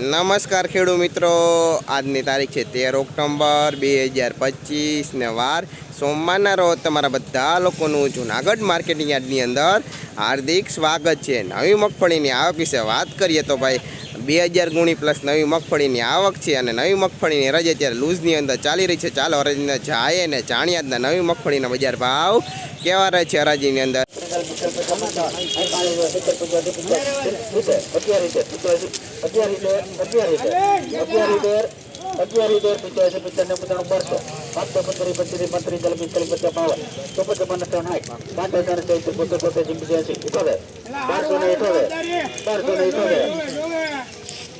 નમસ્કાર ખેડૂત મિત્રો. આજની તારીખ છે તેર ઓક્ટોબર બે હજાર પચીસ ને વાર સોમવારના રોજ તમારા બધા લોકોનું જુનાગઢ માર્કેટિંગ યાર્ડની અંદર હાર્દિક સ્વાગત છે. નવી મગફળીની આવક વિશે વાત કરીએ તો ભાઈ બે હજાર ગુણી પ્લસ નવી મગફળીની આવક છે અને નવી મગફળીની રજ અત્યારે લૂઝની અંદર ચાલી રહી છે ચાલો હરાજીને જાય અને જાણ્યા નવી મગફળીના બજાર ભાવ કેવા રહે છે હરાજીની અંદર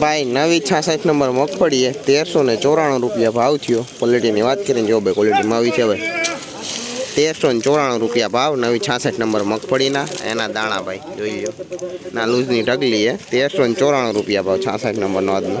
ભાઈ, નવી છાસઠ નંબર મગફળી છે તેરસો ને ચોરાણું રૂપિયા ભાવ થયો. ક્વોલિટીની વાત કરીને જો ભાઈ ક્વોલિટીમાં આવી છે ભાઈ તેરસો ને ચોરાણું રૂપિયા ભાવ, નવી છાસઠ નંબર મગફળીના. એના દાણા ભાઈ, જોઈ લો ના, લૂઝની ઢગલી છે. તેરસો ને ચોરાણું રૂપિયા ભાવ, છાસઠ નંબરનો આજનો.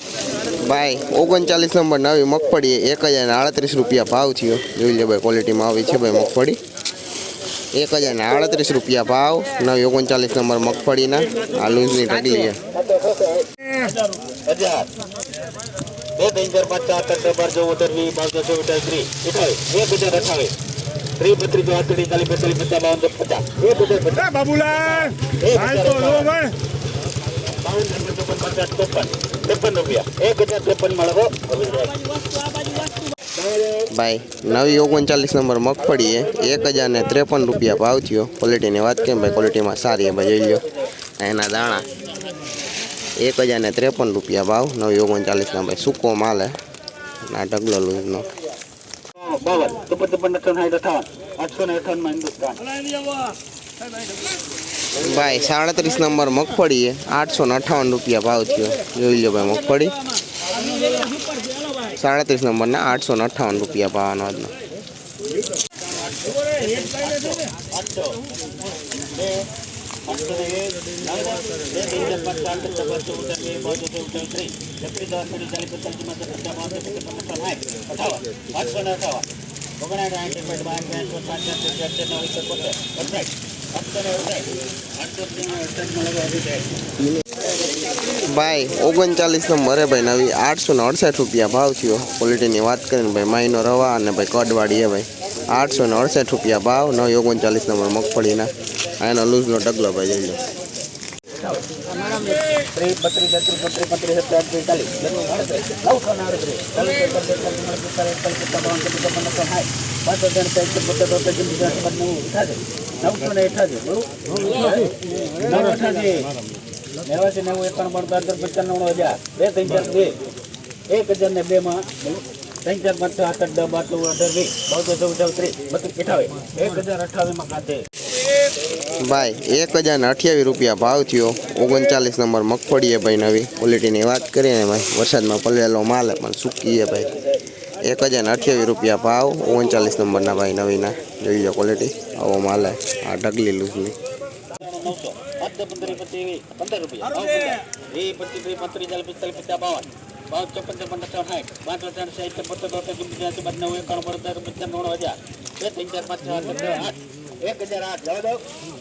ભાઈ ઓગણચાલીસ નંબર નવી મગફળી એક હજાર ને આડત્રીસ રૂપિયા ભાવ થયો. જોઈ લે ભાઈ ક્વોલિટીમાં આવી છે ભાઈ મગફળી. એક હજાર ને આડત્રીસ રૂપિયા ભાવ નવી ઓગણચાલીસ નંબર મગફળીના. આ લૂઝની ટકલી છે. હજાર બે ત્રણ ચાર પાંચ ચાર ત્રણ બાર ચૌદ અઢાર વીસ બાવીસ ચોવીસ અઠાવીસ ત્રીસ. અઠાવીસ એક હજાર અઠાવીસ. ત્રીસ બત્રીસ ચોત્રીસ ચાલીસ બેતાલીસ પચાસ બાવન પચાસ. એક હજાર બાબુલાલ! એક હાલ હજાર તો લો અઠાવીસ. ભાઈ. બાવન ત્રેપન ચોપન પચાસ ત્રેપન રૂપિયા. એક હજાર ત્રેપનમાં ભાઈ નવી ઓગણચાલીસ નંબર મગફળી એક હજાર ને ત્રેપન રૂપિયા ભાવ થયો. ક્વોલિટીની વાત કેમ ભાઈ? ક્વોલિટીમાં સારી છે ભાઈ જોઈ લો એના દાણા. એક હજાર ને ત્રેપન રૂપિયા ભાવ નવી ઓગણચાલીસ ભાઈ સૂકો માલ હે. ના ઢગલો લૂઝનો બાવન. ત્રેપન ત્રેપન અઠાવન આઠસો ને અઠાવનમાં હિન્દુસ્તાન. ભાઈ, સાડત્રીસ નંબર મગફળી છે. આઠસો ને અઠાવન રૂપિયા ભાવ થયો. જોઈ લો ભાઈ મગફળી. સાડત્રીસ નંબરના આઠસો ને અઠાવન રૂપિયા ભાવનો આજનો. આઠસો ને ને ને ને ભાઈ, ઓગણચાલીસ નંબર હે ભાઈ, નવી આઠસો ને અડસઠ રૂપિયા ભાવ થયો. ક્વોલિટીની વાત કરીને ભાઈ, માઈનો રવા અને ભાઈ કડવાડી હે ભાઈ. આઠસો ને અડસઠ રૂપિયા ભાવ, નવી ઓગણચાલીસ નંબર મગફળીના. એનો લૂઝનો ડગલો ભાઈ, જોઈ લો. ત્રીસ બત્રીસ બત્રીસ પચાસ પચાસ પાંચસો નવ હજાર બે ત્રણ બે એક હજાર ને બે માં ત્રણ ચાર પાંચ છ આઠ દસ ચૌદ અઢાર વીસ બસો ચૌદ ત્રીસ બત્રીસ અઠાવીસ એક હજાર અઠાવીસમાં ખાતે ભાઈ, એક હજાર અઠ્યાવીસ રૂપિયા ભાવ થયો. ઓગણચાલીસ નંબર મગફળી ભાઈ નવી. ક્વોલિટીની વાત કરીએ ને ભાઈ, વરસાદમાં પલળેલો માલ પણ સૂકી છે ભાઈ. એક હજાર ને અઠ્યાવીસ રૂપિયા ભાવ, ઓગણચાલીસ નંબરના ભાઈ નવીના. જોઈ લો ક્વોલિટી આવો માલ આ ઢગલી લૂઝની એક હજાર આઠ, જવા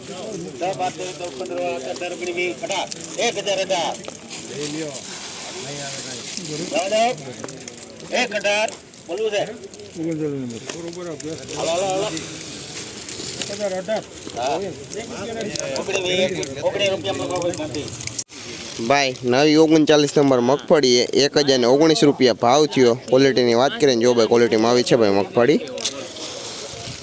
હાલો ઓગણી ઓગણી રૂપિયામાં ભાઈ, નવી ઓગણચાલીસ નંબર મગફળી એક હજાર ને ઓગણીસ રૂપિયા ભાવ થયો. ક્વોલિટીની વાત કરીએ ને, જો ભાઈ ક્વોલિટીમાં આવી છે ભાઈ મગફળી.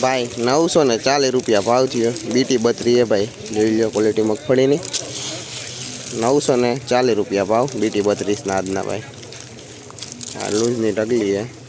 ભાઈ, નવસો ને ચાલીસ રૂપિયા ભાવ થયો. બીટી બત્રી એ ભાઈ. જોઈ લો ક્વોલિટી મગફળીની. નવસો ને ચાલીસ રૂપિયા ભાવ. બીટી બત્રીસના આજના ભાઈ. આ લૂઝની ટગલી છે.